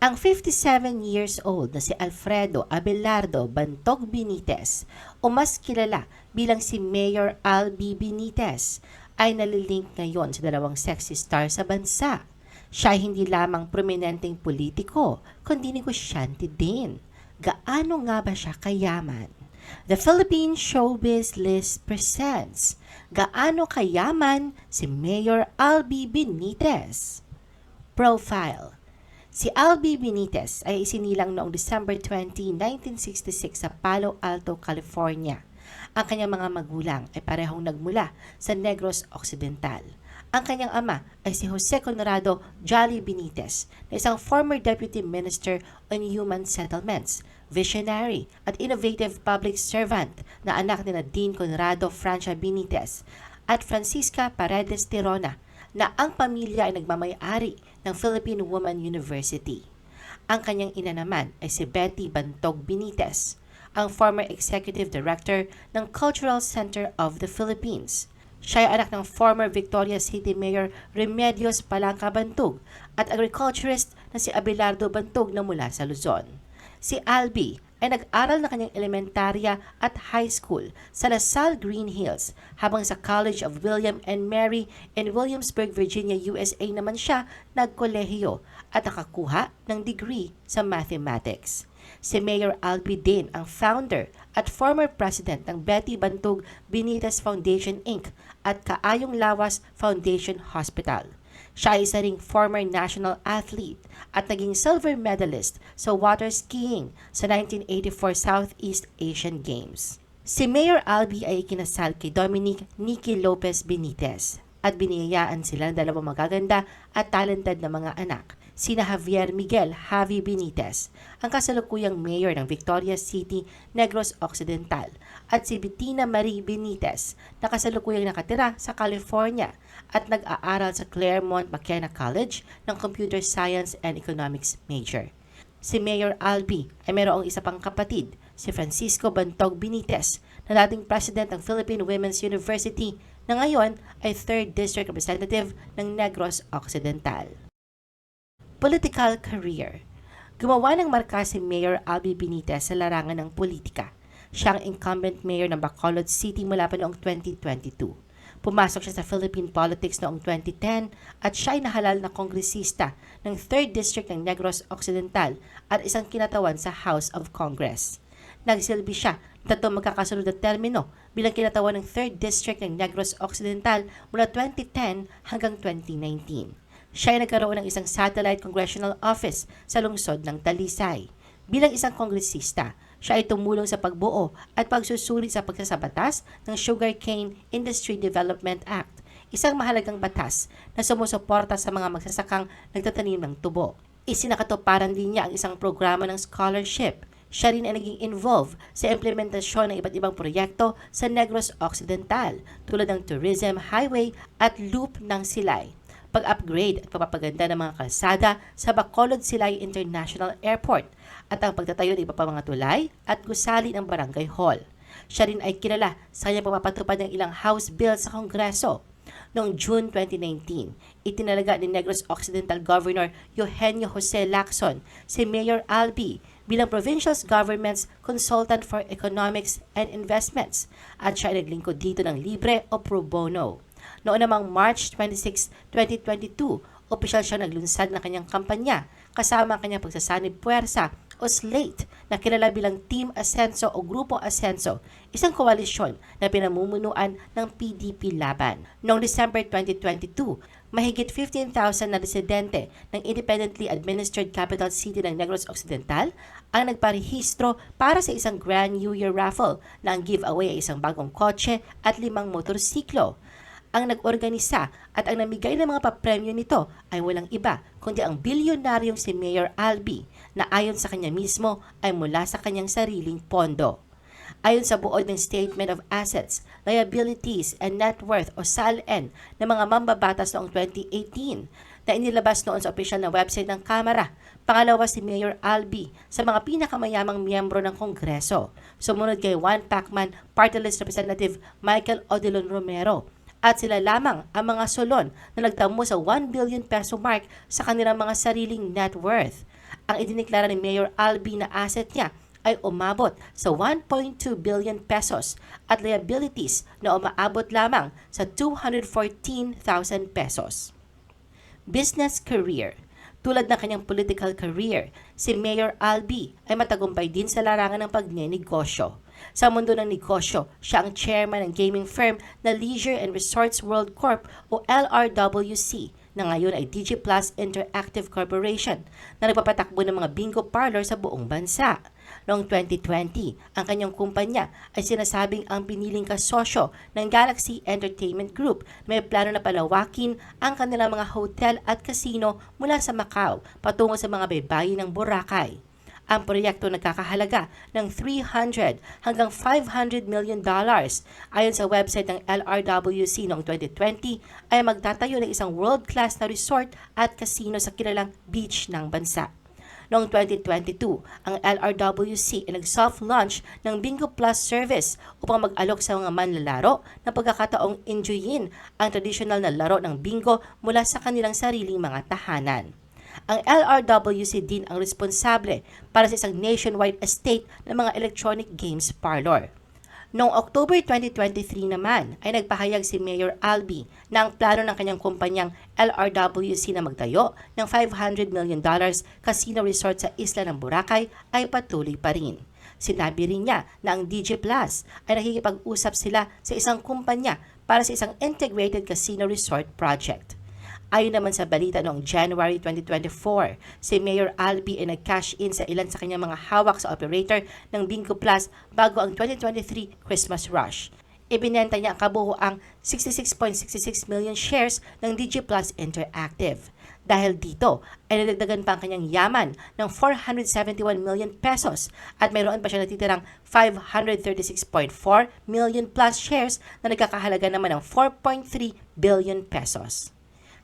Ang 57 years old na si Alfredo Abelardo Bantog Benitez o mas kilala bilang si Mayor Albi Benitez ay nalilink ngayon sa dalawang sexy star sa bansa. Siya hindi lamang prominenteng politiko, kundi negosyante din. Gaano nga ba siya kayaman? The Philippine Showbiz List presents Gaano kayaman si Mayor Albi Benitez? Profile Si Albi Benitez ay isinilang noong December 20, 1966 sa Palo Alto, California. Ang kanyang mga magulang ay parehong nagmula sa Negros Occidental. Ang kanyang ama ay si Jose Conrado Jolly Benitez, na isang former Deputy Minister on Human Settlements, visionary at innovative public servant na anak ni Dean Conrado Francia Benitez at Francisca Paredes Tirona na ang pamilya ay nagmamayari ng Philippine Woman University. Ang kanyang ina naman ay si Betty Bantog Benitez, ang former executive director ng Cultural Center of the Philippines. Siya ay anak ng former Victoria City Mayor Remedios Palangka Bantog at agriculturist na si Abelardo Bantog na mula sa Luzon. Si Albi ay nag-aral na kanyang elementarya at high school sa LaSalle Green Hills habang sa College of William and Mary in Williamsburg, Virginia, USA naman siya nagkolehiyo at nakakuha ng degree sa mathematics. Si Mayor Albi din ang founder at former president ng Betty Bantog Benitez Foundation Inc. at Kaayong Lawas Foundation Hospital. Siya ay isa ring former national athlete at naging silver medalist sa water skiing sa 1984 Southeast Asian Games. Si Mayor Albi ay ikinasal kay Dominic Nicky Lopez Benitez at biniyayaan sila ng dalawang magaganda at talented na mga anak sina Javier Miguel Javi Benitez, ang kasalukuyang mayor ng Victoria City, Negros Occidental, at si Bettina Marie Benitez, na kasalukuyang nakatira sa California at nag-aaral sa Claremont McKenna College ng Computer Science and Economics major. Si Mayor Albi ay mayroong isa pang kapatid, si Francisco Bantog Benitez, na dating president ng Philippine Women's University na ngayon ay 3rd District Representative ng Negros Occidental political career. Gumawa ng marka si Mayor Albi Benitez sa larangan ng politika. Siya ang incumbent mayor ng Bacolod City mula pa noong 2022. Pumasok siya sa Philippine politics noong 2010 at siya ay nahalal na kongresista ng 3rd District ng Negros Occidental at isang kinatawan sa House of Congress. Nagsilbi siya ng tatlong magkakasunod na termino bilang kinatawan ng 3rd District ng Negros Occidental mula 2010 hanggang 2019 siya ay nagkaroon ng isang satellite congressional office sa lungsod ng Talisay. Bilang isang kongresista, siya ay tumulong sa pagbuo at pagsusuri sa pagsasabatas ng Sugarcane Industry Development Act, isang mahalagang batas na sumusuporta sa mga magsasakang nagtatanim ng tubo. Isinakatuparan din niya ang isang programa ng scholarship. Siya rin ay naging involved sa implementasyon ng iba't ibang proyekto sa Negros Occidental tulad ng tourism, highway at loop ng Silay pag-upgrade at pagpapaganda ng mga kalsada sa Bacolod Silay International Airport at ang pagtatayo ng iba pa mga tulay at gusali ng barangay hall. Siya rin ay kilala sa kanyang pagpapatupad ng ilang House Bill sa Kongreso. Noong June 2019, itinalaga ni Negros Occidental Governor Eugenio Jose Lacson si Mayor Albi bilang Provincial Government's Consultant for Economics and Investments at siya ay naglingkod dito ng libre o pro bono. Noon namang March 26, 2022, opisyal siya naglunsad ng kanyang kampanya kasama ang kanyang pagsasanib puwersa o SLATE na kilala bilang Team Asenso o Grupo Asenso, isang koalisyon na pinamumunuan ng PDP Laban. Noong December 2022, mahigit 15,000 na residente ng independently administered capital city ng Negros Occidental ang nagparehistro para sa isang Grand New Year raffle na ang giveaway ay isang bagong kotse at limang motorsiklo ang nag-organisa at ang namigay ng mga papremyo nito ay walang iba kundi ang bilyonaryong si Mayor Albi na ayon sa kanya mismo ay mula sa kanyang sariling pondo. Ayon sa buod ng Statement of Assets, Liabilities and Net Worth o SALN ng mga mambabatas noong 2018 na inilabas noon sa opisyal na website ng Kamara, pangalawa si Mayor Albi sa mga pinakamayamang miyembro ng Kongreso. Sumunod kay Juan Pacman, Party List Representative Michael Odilon Romero, at sila lamang ang mga solon na nagtamo sa 1 billion peso mark sa kanilang mga sariling net worth. Ang idineklara ni Mayor Albi na asset niya ay umabot sa 1.2 billion pesos at liabilities na umaabot lamang sa 214,000 pesos. Business career tulad ng kanyang political career, si Mayor Albi ay matagumpay din sa larangan ng pagnenegosyo. Sa mundo ng negosyo, siya ang chairman ng gaming firm na Leisure and Resorts World Corp o LRWC na ngayon ay DG Plus Interactive Corporation na nagpapatakbo ng mga bingo parlor sa buong bansa. Noong 2020, ang kanyang kumpanya ay sinasabing ang piniling kasosyo ng Galaxy Entertainment Group na may plano na palawakin ang kanilang mga hotel at casino mula sa Macau patungo sa mga baybayin ng Boracay. Ang proyekto nagkakahalaga ng 300 hanggang 500 million dollars. Ayon sa website ng LRWC noong 2020 ay magtatayo ng isang world-class na resort at casino sa kilalang beach ng bansa. Noong 2022, ang LRWC ay nag-soft launch ng Bingo Plus service upang mag-alok sa mga manlalaro na pagkakataong enjoyin ang traditional na laro ng bingo mula sa kanilang sariling mga tahanan. Ang LRWC din ang responsable para sa isang nationwide estate ng mga electronic games parlor. Noong October 2023 naman ay nagpahayag si Mayor Albi na ang plano ng kanyang kumpanyang LRWC na magtayo ng $500 million casino resort sa isla ng Boracay ay patuloy pa rin. Sinabi rin niya na ang DJ Plus ay nakikipag-usap sila sa isang kumpanya para sa isang integrated casino resort project. Ayon naman sa balita noong January 2024, si Mayor Albi ay nag-cash in sa ilan sa kanyang mga hawak sa operator ng Bingo Plus bago ang 2023 Christmas Rush. Ibinenta niya ang kabuoang 66.66 million shares ng DG Plus Interactive. Dahil dito ay nadagdagan pa ang kanyang yaman ng 471 million pesos at mayroon pa siya natitirang 536.4 million plus shares na nagkakahalaga naman ng 4.3 billion pesos.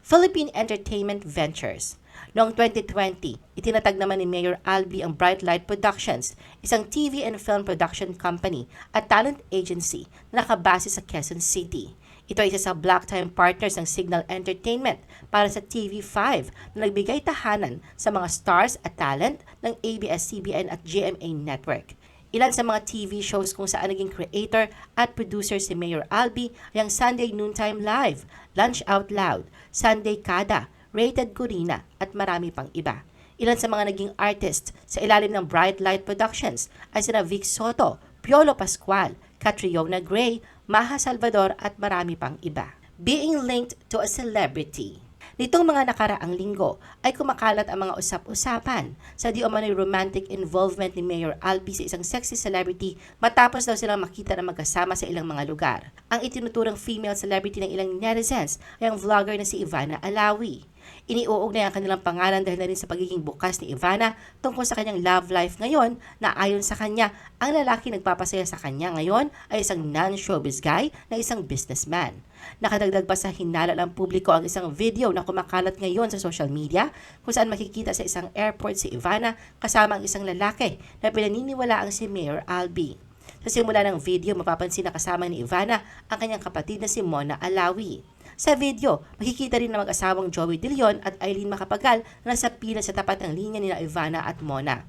Philippine Entertainment Ventures. Noong 2020, itinatag naman ni Mayor Albi ang Bright Light Productions, isang TV and film production company at talent agency na nakabase sa Quezon City. Ito ay isa sa Black Time partners ng Signal Entertainment para sa TV5 na nagbigay tahanan sa mga stars at talent ng ABS-CBN at GMA Network. Ilan sa mga TV shows kung saan naging creator at producer si Mayor Albi ay ang Sunday Noontime Live, Lunch Out Loud, Sunday Kada, Rated Corina at marami pang iba. Ilan sa mga naging artist sa ilalim ng Bright Light Productions ay sina Vic Soto, Piolo Pascual, Catriona Gray, Maha Salvador at marami pang iba. Being linked to a celebrity. Nitong mga nakaraang linggo ay kumakalat ang mga usap-usapan sa di umano'y romantic involvement ni Mayor Albi sa isang sexy celebrity matapos daw silang makita na magkasama sa ilang mga lugar. Ang itinuturang female celebrity ng ilang netizens ay ang vlogger na si Ivana Alawi. Iniuugnay ang kanilang pangalan dahil na rin sa pagiging bukas ni Ivana tungkol sa kanyang love life ngayon na ayon sa kanya, ang lalaki nagpapasaya sa kanya ngayon ay isang non-showbiz guy na isang businessman. Nakadagdag pa sa hinala ng publiko ang isang video na kumakalat ngayon sa social media kung saan makikita sa isang airport si Ivana kasama ang isang lalaki na pinaniniwala ang si Mayor Albi. Sa simula ng video, mapapansin na kasama ni Ivana ang kanyang kapatid na si Mona Alawi. Sa video, makikita rin na mag-asawang Joey De Leon at Eileen Macapagal na nasa pila sa tapat ng linya nila Ivana at Mona.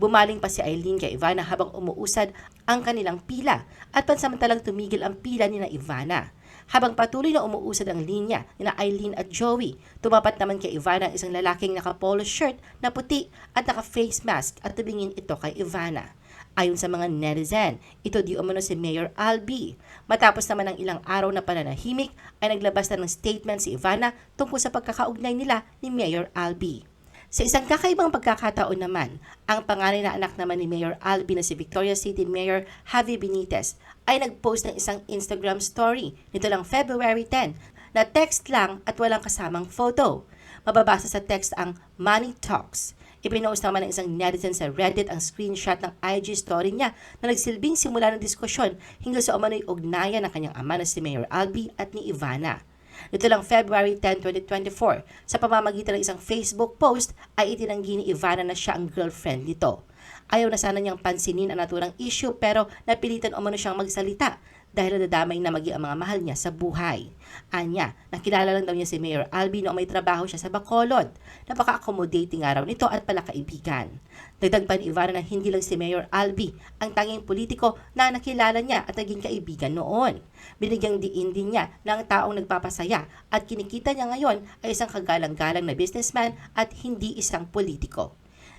Bumaling pa si Eileen kay Ivana habang umuusad ang kanilang pila at pansamantalang tumigil ang pila ni na Ivana. Habang patuloy na umuusad ang linya ni na Eileen at Joey, tumapat naman kay Ivana ang isang lalaking naka-polo shirt na puti at naka-face mask at tumingin ito kay Ivana. Ayon sa mga netizen, ito di umano si Mayor Albi. Matapos naman ng ilang araw na pananahimik, ay naglabas na ng statement si Ivana tungkol sa pagkakaugnay nila ni Mayor Albi. Sa isang kakaibang pagkakataon naman, ang panganay na anak naman ni Mayor Albi na si Victoria City Mayor Javi Benitez ay nagpost ng isang Instagram story nito lang February 10 na text lang at walang kasamang photo. Mababasa sa text ang Money Talks. Ipinost naman ng isang netizen sa Reddit ang screenshot ng IG story niya na nagsilbing simula ng diskusyon hinggil sa umano'y ugnayan ng kanyang ama na si Mayor Albi at ni Ivana. Nito lang February 10, 2024, sa pamamagitan ng isang Facebook post ay itinanggi ni Ivana na siya ang girlfriend nito. Ayaw na sana niyang pansinin ang naturang issue pero napilitan umano siyang magsalita dahil nadadamay na magi ang mga mahal niya sa buhay. Anya, nakilala lang daw niya si Mayor Albi noong may trabaho siya sa Bacolod. Napaka-accommodating nga raw nito at pala kaibigan. Dagdag pa ni Ivana na hindi lang si Mayor Albi ang tanging politiko na nakilala niya at naging kaibigan noon. Binigyang diin din niya na taong nagpapasaya at kinikita niya ngayon ay isang kagalang-galang na businessman at hindi isang politiko.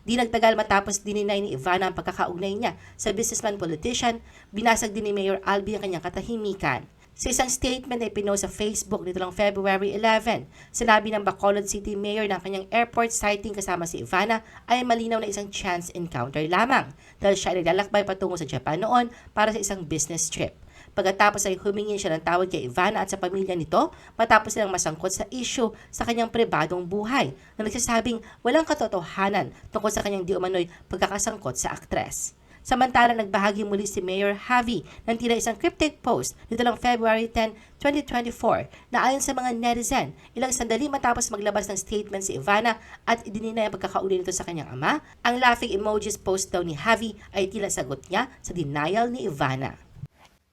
Di nagtagal matapos dininay ni Ivana ang pagkakaugnay niya sa businessman politician, binasag din ni Mayor Albi ang kanyang katahimikan. Sa isang statement na ipinost sa Facebook nito lang February 11, sinabi ng Bacolod City Mayor na ang kanyang airport sighting kasama si Ivana ay malinaw na isang chance encounter lamang dahil siya ay naglalakbay patungo sa Japan noon para sa isang business trip. Pagkatapos ay humingi siya ng tawad kay Ivana at sa pamilya nito matapos silang masangkot sa issue sa kanyang pribadong buhay na nagsasabing walang katotohanan tungkol sa kanyang di umano'y pagkakasangkot sa aktres. Samantala, nagbahagi muli si Mayor Javi ng tila isang cryptic post nito lang February 10, 2024 na ayon sa mga netizen, ilang sandali matapos maglabas ng statement si Ivana at idininay ang pagkakauli nito sa kanyang ama, ang laughing emojis post daw ni Javi ay tila sagot niya sa denial ni Ivana.